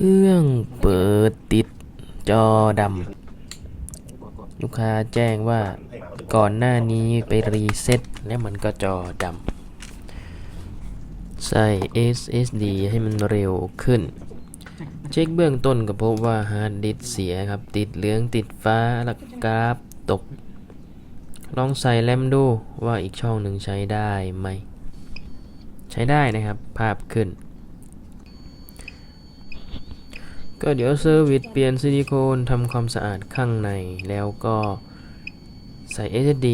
ครื่องเปิดติดจอดำลูกค้าแจ้งว่าก่อนหน้านี้ไปรีเซ็ตแล้วมันก็จอดำใส่ SSD ให้มันเร็วขึ้น เช็คเบื้องต้นก็พบว่าฮาร์ดดิสเสียครับ ติดเหลืองติดฟ้าแล้วกราฟตก ลองใส่แรมดูว่าอีกช่องหนึ่งใช้ได้ไหม ใช้ได้นะครับภาพขึ้น ก็เดี๋ยวเซอร์วิสเปลี่ยนซิลิโคนทำความสะอาดข้างในแล้วก็ใส่ SSD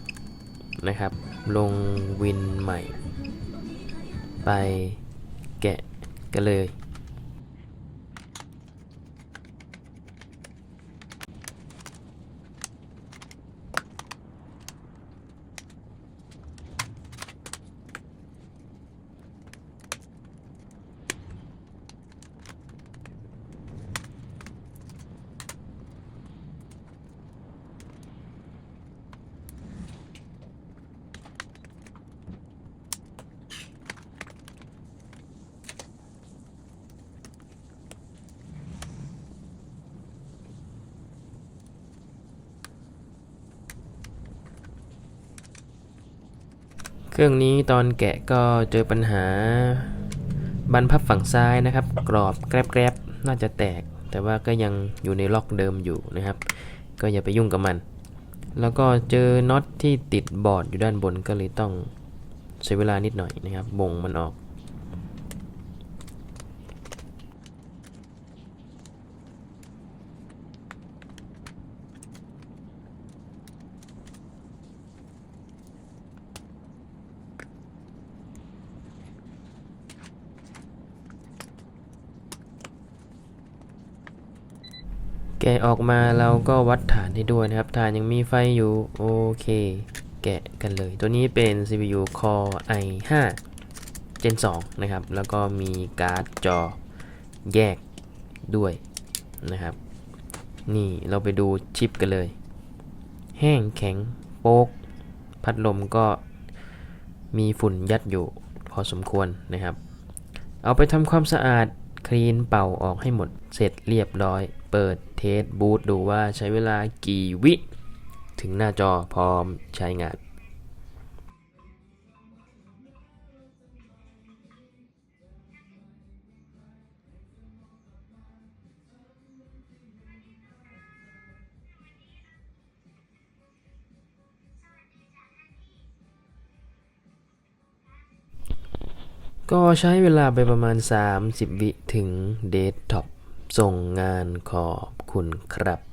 256 นะครับ ลงวินใหม่ ไปแกะกันเลย เครื่องนี้ตอนแกะก็เจอปัญหาบันพับฝั่งซ้ายนะครับ กรอบแกรบๆน่าจะแตก แต่ว่าก็ยังอยู่ในล็อกเดิมอยู่นะครับ ก็อย่าไปยุ่งกับมัน แล้วก็เจอน็อตที่ติดบอร์ดอยู่ด้านบนก็เลยต้องใช้เวลานิดหน่อยนะครับบ่งมันออก แกะออกมาเราก็วัดฐานให้ด้วยนะครับ ฐานยังมีไฟอยู่โอเค แกะกันเลย ตัวนี้เป็น CPU Core i5 Gen 2 นะครับ แล้วก็มีการ์ดจอแยกด้วยนะครับ นี่เราไปดูชิปกันเลย แห้งแข็งโป๊ก พัดลมก็มีฝุ่นยัดอยู่พอสมควรนะครับ เอาไปทำความสะอาดคลีนเป่าออกให้หมดเสร็จเรียบร้อย เปิดเทสบูตดูว่าใช้เวลากี่วิ ถึงหน้าจอพร้อมใช้งานก็ใช้เวลาไปประมาณ 30 วิถึงเดสก์ท็อป ส่งงานขอบคุณครับ